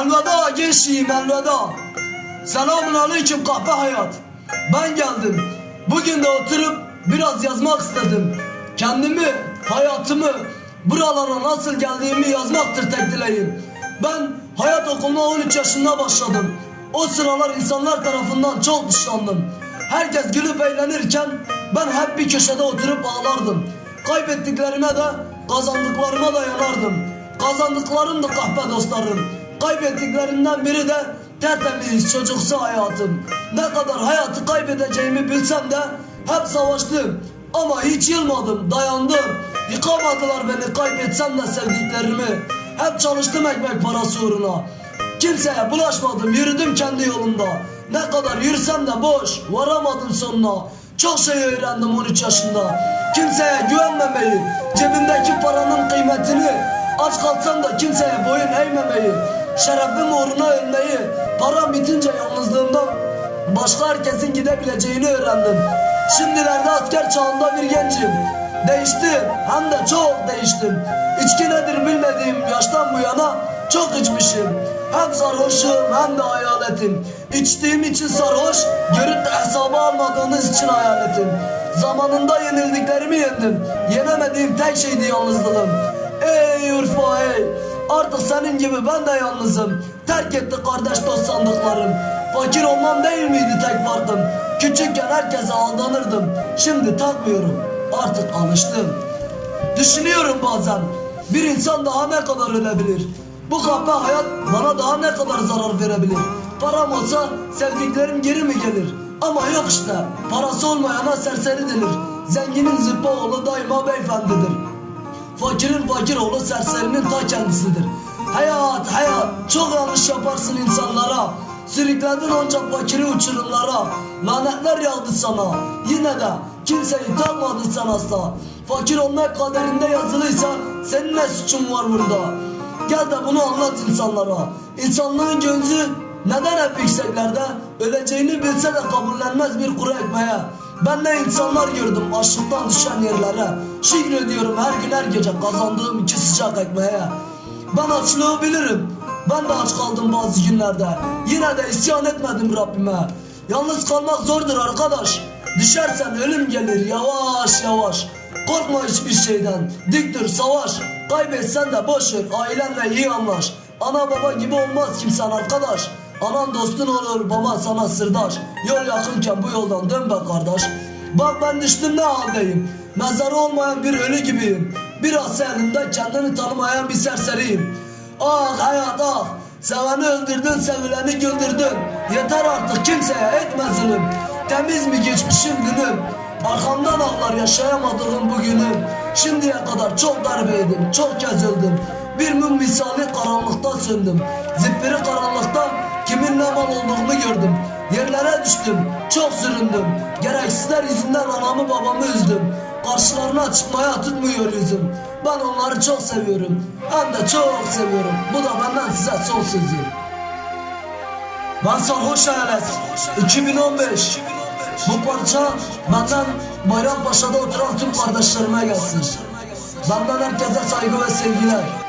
Elveda gençliğim elveda. Selamun aleyküm kahpe hayat. Ben geldim. Bugün de oturup biraz yazmak istedim. Kendimi, hayatımı, buralara nasıl geldiğimi yazmaktır tek dileğim. Ben hayat okuluna 13 yaşında başladım. O sıralar insanlar tarafından çok dışlandım. Herkes gülüp eğlenirken ben hep bir köşede oturup ağlardım. Kaybettiklerime de kazandıklarıma da yanardım. Kazandıklarım da kahpe dostlarım. Kaybettiklerimden biri de tertemiz çocuksu hayatım. Ne kadar hayatı kaybedeceğimi bilsem de hep savaştım. Ama hiç yılmadım, dayandım. Yıkamadılar beni kaybetsem de sevdiklerimi. Hep çalıştım ekmek parası uğruna. Kimseye bulaşmadım, yürüdüm kendi yolumda. Ne kadar yürüsem de boş, varamadım sonuna. Çok şey öğrendim 13 yaşında. Kimseye güvenmemeyi, cebimdeki paranın kıymetini, aç kalsam da kimseye boyun eğmemeyi, şerefim uğruna ölmeyi, param bitince yalnızlığımdan başka herkesin gidebileceğini öğrendim. Şimdilerde asker çağında bir gencim. Değiştim, hem de çok değiştim. İçki nedir bilmediğim yaştan bu yana çok içmişim. Hem sarhoşum hem de hayaletim. İçtiğim için sarhoş, görüp de hesaba almadığınız için hayaletim. Zamanında yenildiklerimi yendim. Yenemediğim tek şeydi yalnızlığım. Ey Urfa ey! Artık senin gibi ben de yalnızım. Terk etti kardeş dost sandıklarım. Fakir olmam değil miydi tek farkım? Küçükken herkese aldanırdım. Şimdi takmıyorum. Artık alıştım. Düşünüyorum bazen. Bir insan daha ne kadar ölebilir? Bu kahpe hayat bana daha ne kadar zarar verebilir? Param olsa sevdiklerim geri mi gelir? Ama yok işte. Parası olmayana serseri denir. Zenginin zıppa oğlu daima beyefendidir. Fakirin fakir oğlu serserinin ta kendisidir. Hayat hayat çok yanlış yaparsın insanlara. Sürükledin ancak fakiri uçurumlara. Lanetler yağdı sana. Yine de kimseyi takmadın sen asla. Fakir olmak kaderinde yazılıysa senin ne suçun var burada? Gel de bunu anlat insanlara. İnsanlığın gözü neden hep yükseklerde? Öleceğini bilse de kabullenmez bir kuru ekmeğe. Ben ne insanlar gördüm açlıktan düşen yerlere. Şükrediyorum her gün her gece kazandığım iki sıcak ekmeğe. Ben açlığı bilirim. Ben de aç kaldım bazı günlerde. Yine de isyan etmedim Rabbime. Yalnız kalmak zordur arkadaş. Düşersen ölüm gelir yavaş yavaş. Korkma hiçbir şeyden. Dik dur savaş. Kaybetsen de boş ver. Ailenle iyi anlaş. Ana baba gibi olmaz kimsen arkadaş. Anan dostun olur baba sana sırdaş. Yol yakınken bu yoldan dön be kardeş. Bak ben düştüm ne haldeyim. Mezarı olmayan bir ölü gibiyim. Biraz elimde kendini tanımayan bir serseriyim. Ah hayat ah. Seveni öldürdün, sevileni güldürdün. Yeter artık kimseye etme zulüm. Temiz mi geçmişim günüm? Arkamdan ağlar yaşayamadığım bugünüm. Şimdiye kadar çok darbe yedim, çok kez öldüm. Bir mum misali karanlıkta söndüm. Zifiri karanlıkta kimin ne mal olduğunu gördüm. Yerlere düştüm, çok süründüm. Gereksizler yüzünden anamı babamı üzdüm. Karşılarına çıkmaya tutmuyor yüzüm. Ben onları çok seviyorum. Hem de çok seviyorum. Bu da benden size son sözüm. Ben Sarhoş Hayalet. 2015. Bu parça benden Bayrampaşa'da oturan tüm kardeşlerime gelsin. Benden herkese saygı ve sevgiler.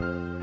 Bye.